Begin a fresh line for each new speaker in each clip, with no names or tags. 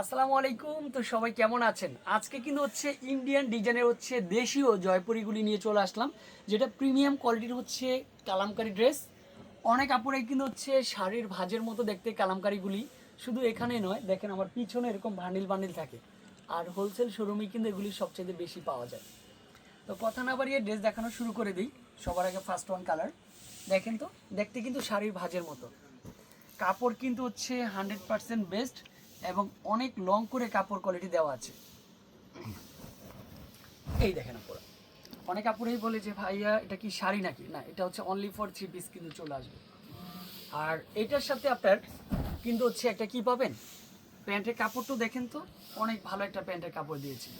আসসালামু আলাইকুম। তো সবাই কেমন আছেন? আজকে কিন্তু হচ্ছে ইন্ডিয়ান ডিজাইনের হচ্ছে দেশীয় জয়পুরিগুলি নিয়ে চলে আসলাম, যেটা প্রিমিয়াম কোয়ালিটির হচ্ছে কালামকারি ড্রেস অনেক আপুরাই কিন্তু হচ্ছে শাড়ির ভাজের মতো দেখতে কালামকারিগুলি, শুধু এখানে নয়, দেখেন আমার পিছনে এরকম বান্ডিল বান্ডিল থাকে। আর হোলসেল শোরুমে কিন্তু এগুলি সবচেয়ে বেশি পাওয়া যায়। তো কথা না বাড়িয়ে ড্রেস দেখানো শুরু করে দিই, সবার আগে ফার্স্ট ওয়ান কালার দেখেন তো, দেখতে কিন্তু শাড়ির ভাজের মতো। কাপড় কিন্তু হচ্ছে হান্ড্রেড পার্সেন্ট বেস্ট এবং অনেক লং করে কাপড় কোয়ালিটি দেওয়া আছে। এই দেখেন আপনারা। অনেক কাপড়েই বলে যে, ভাইয়া, এটা কি শাড়ি নাকি? না, এটা হচ্ছে অনলি ফর থ্রি পিস কিন্তু চলে আসবে। আর এটার সাথে আপনার কিন্তু হচ্ছে একটা কি পাবেন? প্যান্টের কাপড়টা দেখেন তো, অনেক ভালো একটা প্যান্টের কাপড় দিয়েছি।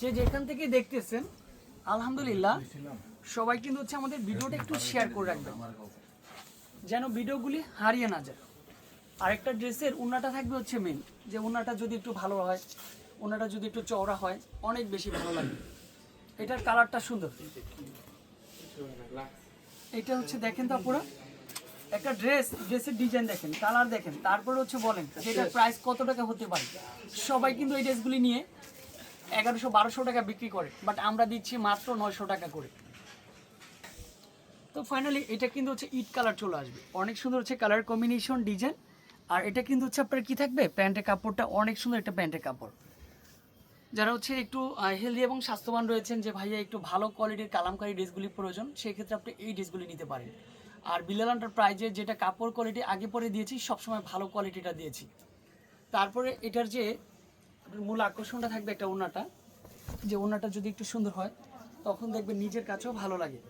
যে যেখান থেকে দেখতেছেন, আলহামদুলিল্লাহ সবাই কিন্তু হচ্ছে আমাদের ভিডিওটা একটু শেয়ার করে রাখবেন। যেন ভিডিওগুলি হারিয়ে না যায়। আরেকটা ড্রেসের উন্নাটা থাকবে হচ্ছে মেন যে উন্নাটা যদি একটু ভালো হয়, উন্নাটা যদি একটু চওড়া হয়, অনেক বেশি ভালো লাগে এটার কালারটা সুন্দর। এটা হচ্ছে দেখেন তো আপনারা একটা ড্রেস, ড্রেসের ডিজাইন দেখেন, কালার দেখেন, তারপরে হচ্ছে বলেন যে এটার প্রাইস কত টাকা হতে পারে। সবাই কিন্তু এই ড্রেসগুলি নিয়ে এগারোশো, বারোশো টাকা বিক্রি করে বাট আমরা দিচ্ছি মাত্র নয়শো টাকা করে। তো ফাইনালি এটা কিন্তু হচ্ছে ইট কালার চলে আসবে। অনেক সুন্দর হচ্ছে কালার কম্বিনেশন ডিজাইন আর এটা কিন্তু হচ্ছে আপনার কি থাকবে? প্যান্টের কাপড়টা অনেক সুন্দর একটা প্যান্টের কাপড়। যারা হচ্ছে একটু হেলদি এবং স্বাস্থ্যবান রয়েছেন, যে ভাইয়া একটু ভালো কোয়ালিটির কালামকারী ড্রেসগুলি প্রয়োজন সেই ক্ষেত্রে আপনি এই ড্রেসগুলি নিতে পারেন। আর বিলাল প্রাইজে যেটা কাপড় কোয়ালিটি আগে পরে দিয়েছি, সবসময় ভালো কোয়ালিটিটা দিয়েছি। তারপরে এটার যে মূল আকর্ষণটা থাকবে একটা ওনাটা যে ওনাটা যদি একটু সুন্দর হয়, তখন দেখবেন নিজের কাছেও ভালো লাগে।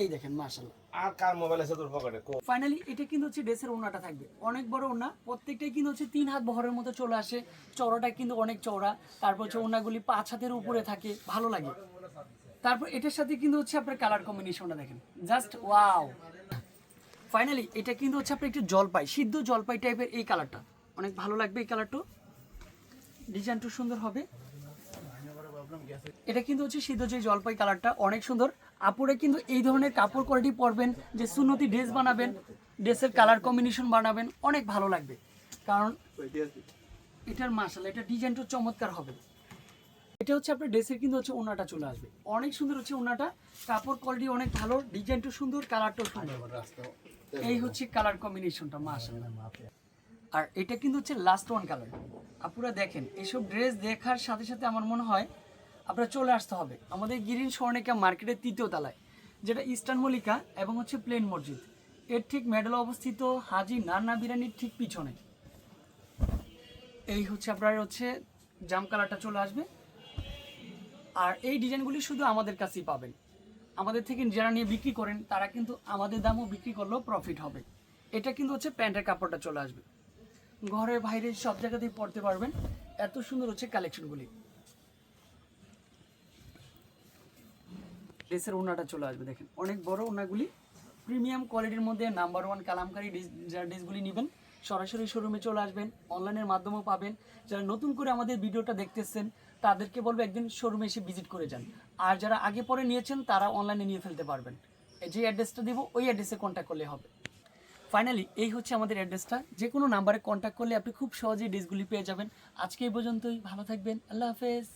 এই দেখেন মার্শাল্লাহ
আর কার মোবাইল আছে তোর পকেটে
ফাইনালি এটা কিন্তু হচ্ছে ড্রেসের ওনাটা থাকবে। অনেক বড় ওনা প্রত্যেকটাই কিন্তু হচ্ছে তিন হাত বহরের মতো চলে আসে। চওড়াটা কিন্তু অনেক চওড়া। তারপর হচ্ছে ওনাগুলি পাঁচ হাতের উপরে থাকে ভালো লাগে। তারপর এটার সাথে কিন্তু হচ্ছে আপনার কালার কম্বিনেশনটা দেখেন। জাস্ট ওয়াও ফাইনালি এটা কিন্তু হচ্ছে আপনার একটু জলপাই সিদ্ধ জলপাই টাইপের এই কালারটা অনেক ভালো লাগবে এই কালারটা ডিজাইনটা সুন্দর হবে। এটা কিন্তু হচ্ছে সিদ্ধ যে জলপাই কালারটা অনেক সুন্দর। আপুরে কিন্তু এই ধরনের কাপড় কোয়ালিটি পরবেন যে সুন্নতি ড্রেস বানাবেন ড্রেসের কালার কম্বিনেশন বানাবেন অনেক ভালো লাগবে। কারণ এটার মাসাল এটা ডিজাইনটা চমৎকার হবে। এটা হচ্ছে আপনার ড্রেসের কিন্তু হচ্ছে ওনাটা চলে আসবে। অনেক সুন্দর হচ্ছে ওনাটা কাপড় কোয়ালিটি অনেক ভালো ডিজাইনটা সুন্দর কালারটাও সুন্দর। এই হচ্ছে কালার কম্বিনেশনটা মাসাল্লাহ আর এটা কিন্তু হচ্ছে লাস্ট ওয়ান কালার আপুরা দেখেন এইসব ড্রেস দেখার সাথে সাথে আমার মনে হয় আপনারা চলে আসতে হবে। আমাদের গিরিন স্বর্ণিকা মার্কেটের তৃতীয় তলায়, যেটা ইস্টার্ন মল্লিকা এবং হচ্ছে প্লেন মসজিদ। এর ঠিক মেডেল অবস্থিত হাজি নান্না বিরিয়ানির ঠিক পিছনে। এই হচ্ছে আপনার হচ্ছে জাম কালারটা চলে আসবে। আর এই ডিজাইনগুলি শুধু আমাদের কাছেই পাবেন। আমাদের থেকে যারা নিয়ে বিক্রি করেন, তারা কিন্তু আমাদের দামও বিক্রি করলেও প্রফিট হবে। এটা কিন্তু হচ্ছে প্যান্টের কাপড়টা চলে আসবে। ঘরে বাইরে সব জায়গাতেই পড়তে পারবেন। এত সুন্দর হচ্ছে কালেকশনগুলি ড্রেসের ওনাটা চলে আসবে, দেখেন। অনেক বড় ওনাগুলি প্রিমিয়াম কোয়ালিটির মধ্যে নাম্বার ওয়ান কালামকারী যারা ড্রেসগুলি নেবেন, সরাসরি শোরুমে চলে আসবেন অনলাইনের মাধ্যমেও পাবেন। যারা নতুন করে আমাদের ভিডিওটা দেখতেছেন, তাদেরকে বলব একদিন শোরুমে এসে ভিজিট করে যান। আর যারা আগে পরে নিয়েছেন, তারা অনলাইনে নিয়ে ফেলতে পারবেন। যে অ্যাড্রেসটা দেবো, ওই অ্যাড্রেসে কন্ট্যাক্ট করলে হবে। ফাইনালি এই হচ্ছে আমাদের অ্যাড্রেসটা যে কোনো নাম্বারে কন্ট্যাক্ট করলে আপনি খুব সহজেই ড্রেসগুলি পেয়ে যাবেন। আজকে এই পর্যন্তই, ভালো থাকবেন, আল্লাহ হাফেজ।